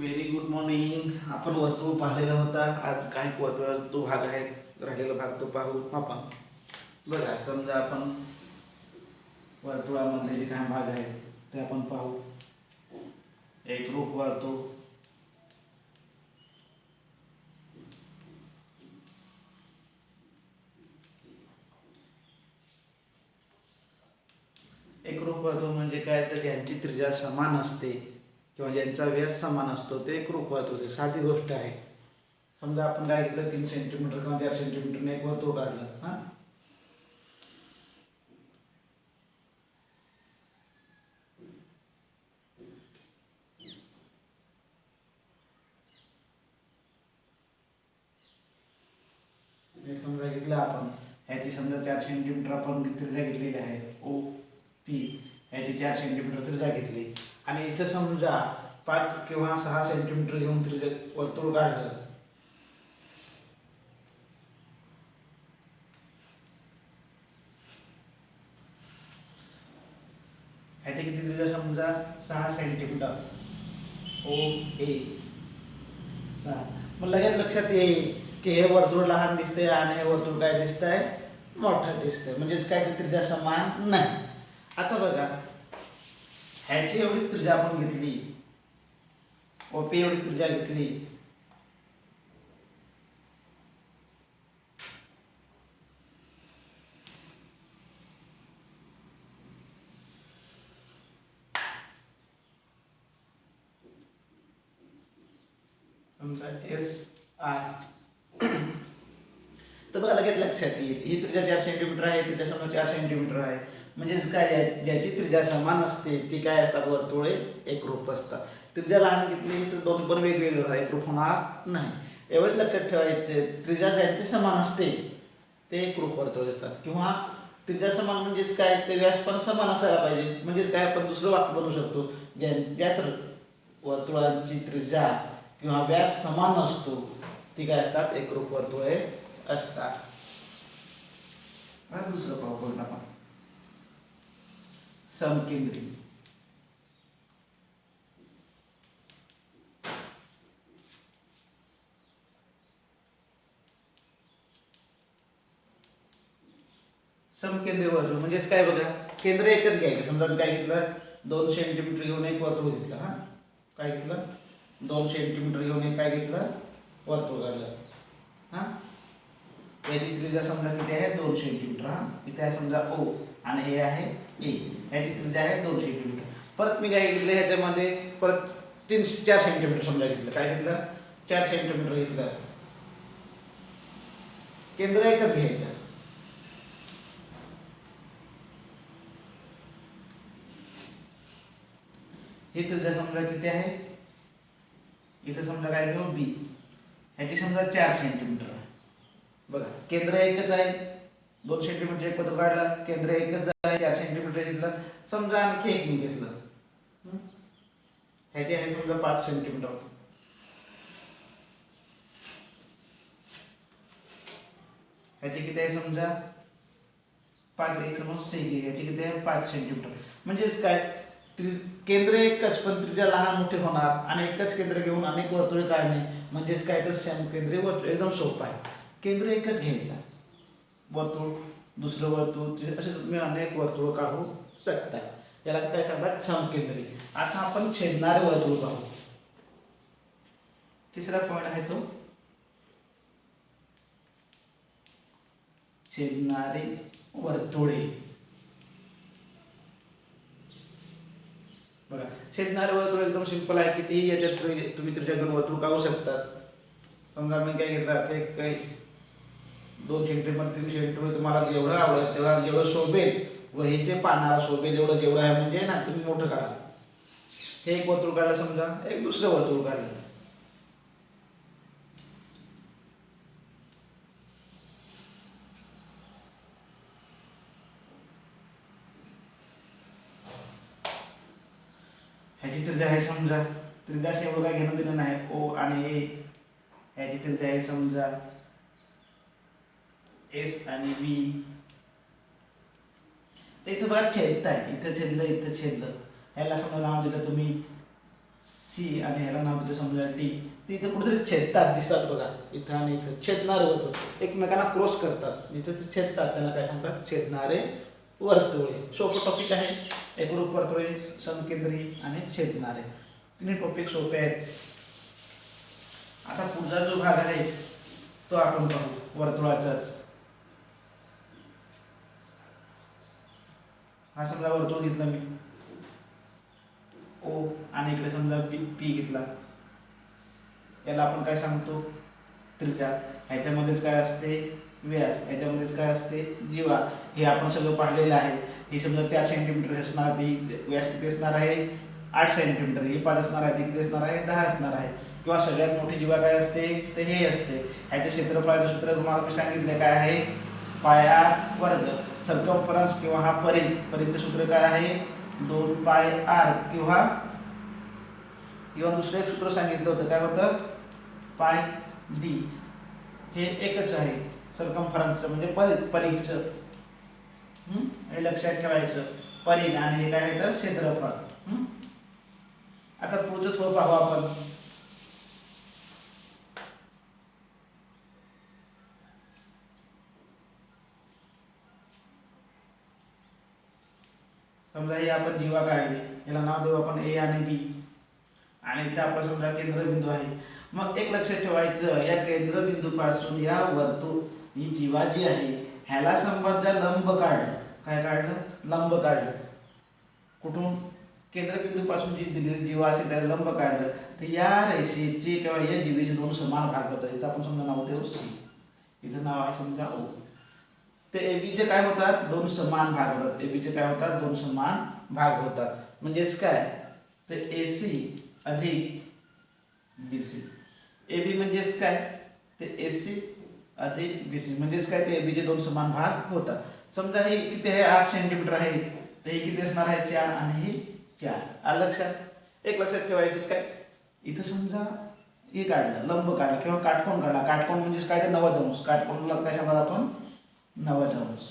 Very good morning आपण वर्तुळ पाहिलेला होता. आज काय वर्तुळ तो भाग आहे. राहिलेला भाग तो पाहू आपण. बघा समजा आपण वर्तुळामधले जे काय भाग आहेत ते आपण पाहू. एक रूप वर्तुळ. एक रूप वर्तुळ म्हणजे काय? तर ज्यांची त्रिजा समान असते. किंवा ज्यांचा व्यास समान असतो ते एक रूप होते साधी गोष्ट आहे. समजा आपण काय घेतलं तीन सेंटीमीटर किंवा चार सेंटीमीटरने एक वर्तुळ काढलं हां? समजा घेतलं आपण ह्याची समजा चार सेंटीमीटर आपण त्रिजा घेतलेली आहे ओ पी ह्याची चार सेंटीमीटर त्रिजा घेतली. आणि इथं समजा पाच किंवा सहा सेंटीमीटर घेऊन त्रिज्या वर्तुळ काढलं. ते किती त्रिज्या समजा? सहा सेंटीमीटर ओ ए सहा. मग लगेच लक्षात येईल की हे वर्तुळ लहान दिसते आणि हे वर्तुळ काय दिसतंय? मोठं दिसतंय. म्हणजेच काय ते त्रिजा समान नाही. आता बघा. ह्याची एवढी त्रिज्या आपण घेतली ओपी एवढी त्रिज्या घेतली समजा एस आर तर बघा लगेच ही। त्रिज्या चार सेंटीमीटर आहे तिच्या समोर चार सेंटीमीटर आहे म्हणजेच काय ज्याची त्रिजा समान असते ती काय असतात वर्तुळे एकरूप असतात. त्रिज्या लहान घेतली तर दोन पण वेगवेगळे होतात एकरूप होणार नाही. एवढंच लक्षात ठेवायचे त्रिजा ज्यांची समान असते ते एकरूप वर्तुळ येतात. किंवा त्रिजा समान म्हणजेच काय ते व्यास पण समान असायला पाहिजे. म्हणजेच काय आपण दुसरं वाक्य बनवू शकतो. ज्या ज्यात वर्तुळांची त्रिजा किंवा व्यास समान असतो ती काय असतात? एकरूप वर्तुळे असतात. दुसरं पाहू पूर्ण आपण समकेंद्री. समकेंद्री वर्तुळ म्हणजेच काय बघा केंद्र एकच घ्यायचं. समजा मी काय घेतलं दोन सेंटीमीटर घेऊन एक वर्तुळ घेतलं हा? काय घेतलं? दोन सेंटीमीटर घेऊन एक काय घेतलं? वर्तुळ काढलं हा? याची त्रिजा समजा किती आहे? दोन सेंटीमीटर हा? इथे आहे समजा ओ आणि हे आहे ए याची त्रिज्या आहे दोन सेंटीमीटर परत मी काय घेतलं ह्याच्यामध्ये परत तीन चार सेंटीमीटर समजा घेतलं. काय घेतलं? चार सेंटीमीटर घेतलं. केंद्र एकच घ्यायचं. हे त्रिज्या समजा तिथे आहे? इथं समजा काय घेऊ? बी ह्याची समजा चार सेंटीमीटर आहे. बघा केंद्र एकच आहे. दोन सेंटीमीटर एक पत्र काढला केंद्र एकच आहे चार सेंटीमीटर घेतलं. समजा आणखी एक मी घेतलं. ह्याचे ह्याची आहे समजा पाच सेंटीमीटर ह्याची किती आहे समजा? पाच एक समज सेंटी ह्याची किती आहे? पाच सेंटीमीटर म्हणजेच काय? केंद्र एकच पण त्रिज्या लहान मोठे होणार आणि एकच केंद्र घेऊन अनेक वर्तुळे काढणे. म्हणजेच काय? तर समकेंद्रीय वर्तुळ एकदम सोपं आहे. केंद्र एकच घ्यायचा. वर्तुळ दुसरं वर्तुळ ते असे तुम्ही अनेक वर्तुळ काढू शकता. याला काय सांगतात? समकेंद्री. आता आपण छेदणारे वर्तुळ पाहू. तिसरा पॉईंट आहे तो. छेदणारे वर्तुळे. बघा छेदणारे वर्तुळ एकदम सिंपल आहे. कितीही याच्यात तुम्ही तुमच्या दोन वर्तुळ काढू शकता. समजा मी काय घेतला ते काही दोन सेंटीमीटर तीन सेंटीमीटर तुम्हाला जेवढं आवडेल तेवढा जेवढं शोभेल वहीचे पानाला शोभेल एवढं जेवढं आहे म्हणजे ना तुम्ही मोठं काढा हे एक वर्तुळ काढलं समजा एक दुसरं वर्तुळ काढलं. ह्याची त्रिजा आहे समजा. त्रिज्याशी एवढं काय घेणं देणं नाही. ओ आणि ए. ह्याची त्रिजा आहे समजा. एस आणि बी इथं बघा छेदत आहे. इथं छेदलं इथं छेदलं. ह्याला समजा नाव दिलं तुम्ही. सी आणि ह्याला नाव दिलं समजा डी. ती इथं कुठेतरी छेदतात दिसतात बघा. इथं आणि इथं. छेदणारे वर्तुळ. एकमेकांना क्रॉस करतात. जिथं ते छेदतात त्याला काय सांगतात? छेदणारे वर्तुळे. सोपं टॉपिक आहे एकरूप वर्तुळे समकेंद्री आणि छेदणारे. तिन्ही टॉपिक सोपे आहेत. आता पुढचा जो भाग आहे तो आपण पाहू. वर्तुळाचाच. हा समजा वर्तुळ घेतला मी. ओ आणि इकडे समजा पी पी घेतला. याला आपण काय सांगतो? त्रिचार ह्याच्यामध्येच काय असते? व्यास. ह्याच्यामध्येच काय असते? जीवा. हे आपण सगळं पाहिलेलं आहे. हे समजा चार सेंटीमीटर असणार ती व्यास किती असणार आहे? आठ सेंटीमीटर हे पाच असणार आहे. ती किती असणार आहे? दहा असणार आहे. किंवा सगळ्यात मोठी जीवा काय असते? तर हे असते. ह्याच्या क्षेत्रफळाचं सूत्र तुम्हाला मी सांगितलं काय आहे? पाया वर्ग. सर्कम्फरन्स किंवा हा परिघ परिघचं सूत्र काय आहे? दोन पाय आर. किंवा किंवा दुसरं एक सूत्र सांगितलं होतं. काय होतं? पाय डी. हे एकच आहे. सर्कम्फरन्सचं म्हणजे परिघ परिघचं हे? लक्षात ठेवायचं. परिघ आणि हे काय तर? क्षेत्रफळ. आता पुढचं थोडं पाहू आपण. समजा हे आपण जीवा काढली याला नाव देऊ आपण ए आणि बी. आणि इथे आपण समजा केंद्रबिंदू आहे. मग एक लक्षात ठेवायचं या केंद्रबिंदूपासून या वर्तुळ ही जीवा जी आहे ह्याला संबंध लंब काढलं. काय काढलं? लंब काढलं. कुठून? केंद्रबिंदूपासून जी दिलेली जीवा असेल त्याला लंब काढलं. तर या रेषेचे किंवा या जीवेचे दोन समान भाग होतात. इथं आपण समजा नाव देऊ सी. इथं नाव आहे समजा ओ. ते एबीचे काय होतात? दोन समान भाग होतात. एबीचे काय होतात? दोन समान भाग होतात. म्हणजेच काय? तर ए सी अधिक बी सी ए बी म्हणजेच काय? ते ए सी अधिक बी सी म्हणजेच काय? ते एबीचे दोन समान भाग होतात. समजा हे किती आहे? आठ सेंटीमीटर आहे. तर हे किती असणार आहे? चार. आणि हे चार. आलं लक्षात? एक लक्षात ठेवायचं काय? इथं समजा हे काढलं. लंब काढलं. किंवा काटकोण काढला. काटकोण म्हणजेच काय? ते नवा अंश काटकोणला कशा मला आपण नव्वद अंश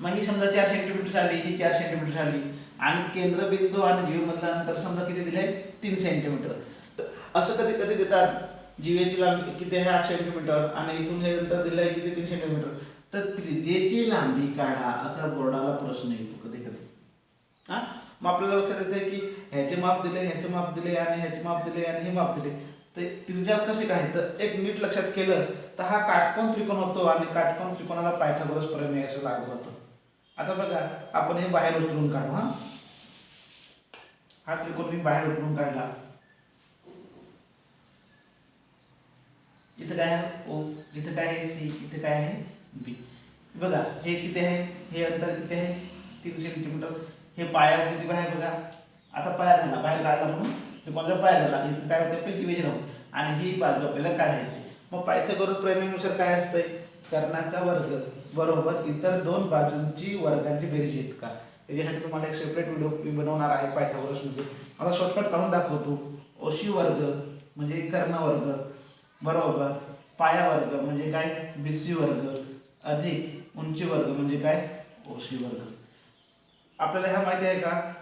मग ही समजा चार सेंटीमीटर झाली ही चार सेंटीमीटर झाली. आणि केंद्रबिंदू आणि जीवेमधलं अंतर समजा किती दिले तीन सेंटीमीटर तर असं कधी कधी देतात. जीवेची लांबी किती आहे? आठ सेंटीमीटर आणि इथून हे अंतर दिलं आहे किती? तीन सेंटीमीटर तर त्रिजेची लांबी काढा असा बोर्डाला प्रश्न येतो कधी कधी. हा? मग आपल्याला लक्षात येते की ह्याचे माप दिले ह्याचे माप दिले आणि ह्याचे माप दिले आणि हे माप दिले. तर त्रिज्या कसे काय? तर एक नीट लक्षात केलं तर हा काटकोन त्रिकोण होतो आणि काटकोन त्रिकोणाला पायथागोरस प्रमेय असं लागू होतं. आता बघा आपण हे बाहेर उतरून काढू हा. हा त्रिकोण मी बाहेर उतरून काढला. इथं काय आहे? ओ इथं काय आहे? सी इथं काय आहे? बी. बघा हे किती आहे? हे अंतर किती आहे? तीन सेंटीमीटर हे पायावर किती बाहेर बघा. आता पाया झाला बाहेर काढला म्हणून. त्रिकोणाचा पाय झाला इथं काय होतं पंचवीस राहून आणि ही बाजू आपल्याला काढायची. मग पायथागोरस प्रमेयानुसार काय असतंय? कर्णाचा वर्ग. बरोबर? इतर दोन बाजूंची वर्गांची बेरीज इतका का? त्याच्यासाठी तुम्हाला एक सेपरेट व्हिडिओ मी बनवणार आहे पायथागोरसमध्ये म्हणजे. मला शॉर्टकट काढून दाखवतो ओशी वर्ग म्हणजे कर्णवर्ग बरोबर? पाया वर्ग म्हणजे काय? बीसी वर्ग. अधिक उंची वर्ग म्हणजे काय? ओशी वर्ग. आपल्याला ह्या माहिती आहे का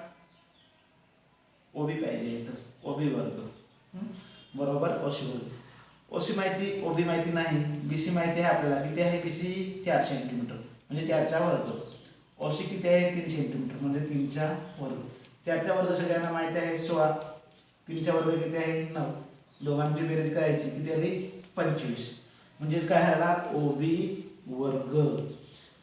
ओबी पाहिजे वर्ग. बरोबर? ओसी वर्ग. ओसी माहिती ओबी माहिती नाही. बी सी माहिती आहे आपल्याला. किती आहे? बी सी चार सेंटीमीटर म्हणजे चारच्या वर्ग. ओसी किती आहे? तीन सेंटीमीटर म्हणजे तीनचा वर्ग. चारच्या वर्ग सगळ्यांना माहिती आहे. सोळा. तीनच्या वर्ग किती आहे? नऊ. दोघांची बेरीज करायची. किती आली? पंचवीस. म्हणजेच काय ह्याला ओबी वर्ग.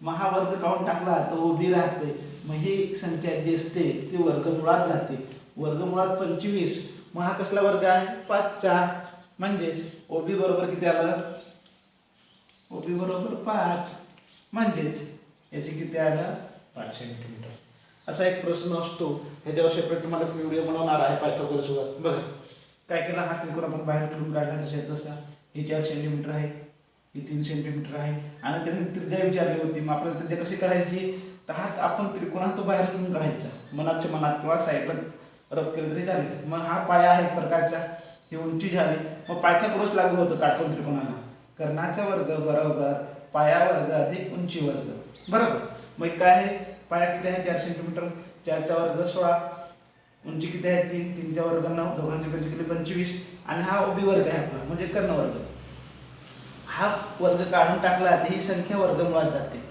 मग हा वर्ग काढून टाकला तर ओबी राहते. मग ही संख्या जी असते ती वर्गमुळात जाते. वर्गमुळात पंचवीस. मग हा कसला वर्ग आहे? पाचचा. म्हणजेच ओबी बरोबर किती आलं? ओबी बरोबर पाच. म्हणजेच याचे किती आलं? पाच सेंटीमीटर असा एक प्रश्न असतो. ह्याच्यावर सेपरेट तुम्हाला मी व्हिडिओ बनवणार आहे पायथागोरसवर बघा. काय केलं? हा त्रिकोण आपण बाहेर ठेवून काढला तसे तसा ही चार सेंटीमीटर आहे. ही तीन सेंटीमीटर आहे. आणि त्यांनी त्रिज्या विचारली होती. मग आपल्याला त्रिज्या कशी काढायची? तर हा आपण त्रिकोणात तो बाहेर घेऊन काढायचा. मनाच्या मनात किंवा साईडला रब झाली. मग हा पाया आहे प्रकारचा. ही उंची झाली. मग पायथागोरस लागू होतो काटकोन त्रिकोणाला कर्णाचा वर्ग बरोबर पाया वर्ग अधिक उंची वर्ग. बरोबर. मग काय आहे. पाया किती आहे? चार सेंटीमीटर चारचा वर्ग सोळा. उंची किती आहे? तीन. तीनच्या वर्ग नऊ. दोघांची बेंची किती? पंचवीस. आणि हा उभी वर्ग आहे आपला म्हणजे कर्णवर्ग हा वर्ग काढून टाकला तर ही संख्या वर्गमुळात जाते.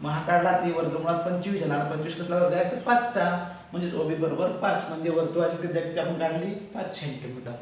मग हा काढला ती वर्गमुळात पंचवीस झाला पंचवीस कसला वर्ग आहे? तर पाचचा. म्हणजेच ओबी बरोबर पाच म्हणजे वर्तुळाची त्रिज्या किती आपण काढली? पाच सेंटीमीटर